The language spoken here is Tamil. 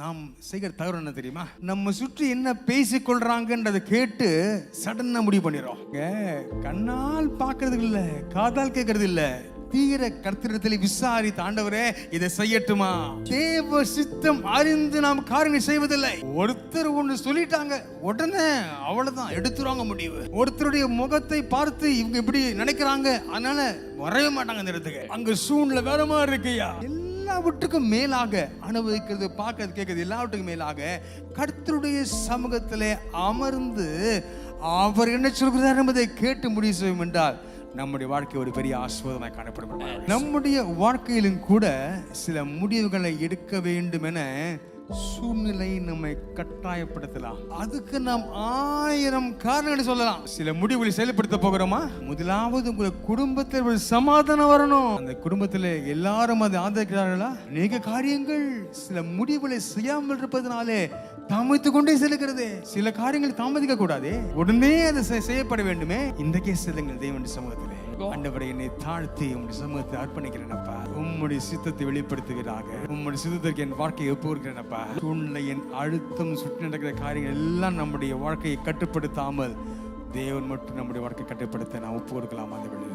நாம் செய்கிற தவறு என்ன தெரியுமா? நம்ம சுற்றி என்ன பேசிக் கொள்றாங்கன்றதை கேட்டு சடனா முடிவு பண்ணிடுறோம். கண்ணால் பார்க்கறது இல்ல காதால் கேட்கறது இல்ல. தீர கர்த்தத்தில் விசாரி தாண்டவரே இதை செய்யட்டுமா? தேவ சித்தம் அறிந்து நாம் காரியங்கள் செய்வதில்லை. ஒருத்தர் ஒண்ணு சொல்லிட்டாங்க உடனே அவ்வளவுதான் எடுத்துருவாங்க முடிவு. ஒருத்தருடைய முகத்தை பார்த்து இவங்க இப்படி நினைக்கிறாங்க அதனால வரவே மாட்டாங்க அந்த இடத்துக்கு. அங்க சூழ்நிலை வேற மாதிரி இருக்கையா? எல்லாவற்றுக்கும் மேலாக அனுபவிக்கிறது பார்க்கறது கேட்கறது எல்லாவற்றுக்கும் மேலாக கர்த்தருடைய சமூகத்திலே அமர்ந்து அவர் என்ன சொல்கிறார் என்பதை கேட்டு முடிவு செய்யும் என்றால் நம்முடைய வாழ்க்கை ஒரு பெரிய ஆஸ்வாதமாய் காணப்படும். நம்முடைய வாழ்க்கையிலும் கூட சில முடிவுகளை எடுக்க வேண்டும் என சூழ்நிலை நம்மை கட்டாயப்படுத்தலாம். அதுக்கு நாம் ஆயிரம் காரணங்களை சொல்லலாம். சில முடிவுகளை செயல்படுத்த போகிறோமா? முதலாவது உங்க குடும்பத்தில் ஒரு சமாதானம் வரணும். அந்த குடும்பத்தில் எல்லாரும் அதை ஆதரிக்கிறார்களா? அநேக காரியங்கள் சில முடிவுகளை செய்யாமல் இருப்பதனாலே தாமதித்து கொண்டே செல்கிறது. சில காரியங்கள் தாமதிக்க கூடாது. உடனே அது செய்யப்பட வேண்டுமே. இந்த கேஸ் செல்லுங்கள் தேவன் சமூகத்திலே. ஆண்டவரை என்னை தாழ்த்தி உம்முடைய சமூகத்தை அர்ப்பணிக்கிறேனப்பா. உம்முடைய சித்தத்தை வெளிப்படுத்துகிறாக உம்முடைய சித்தத்திற்கு என் வாழ்க்கையை ஒப்புக்கிறேனப்பா சூழ்நிலை என் அழுத்தம் சுற்றி நடக்கிற காரியங்கள் எல்லாம் நம்முடைய வாழ்க்கையை கட்டுப்படுத்தாமல் தேவன் மட்டும் நம்முடைய வாழ்க்கை கட்டுப்படுத்த நான் ஒப்பு கொடுக்கலாம் அந்த வழியில்